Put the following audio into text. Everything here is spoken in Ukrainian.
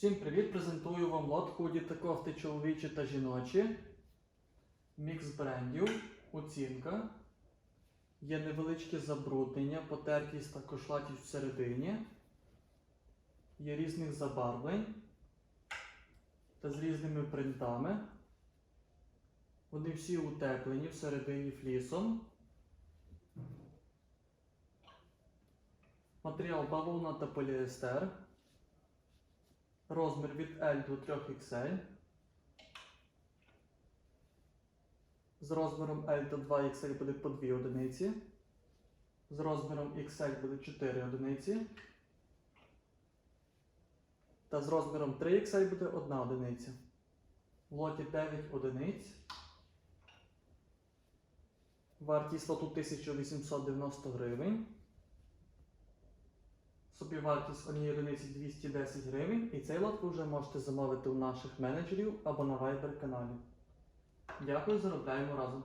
Всім привіт! Презентую вам лот худі та кофти чоловічі та жіночі. Мікс брендів, оцінка. Є невеличке забруднення, потертість та кошлатість всередині. Є різних забарвлень та з різними принтами. Вони всі утеплені всередині флісом. Матеріал бавовна та поліестер. Розмір від L до 3XL. З розміром L до 2XL буде по 2 одиниці. З розміром XL буде 4 одиниці. Та з розміром 3XL буде 1 одиниця. В лоті 9 одиниць. Вартість лоту 1890 гривень. Собівартість однієї одиниці 210 гривень, і цей лот ви вже можете замовити у наших менеджерів або на Viber каналі. Дякую, заробляємо разом.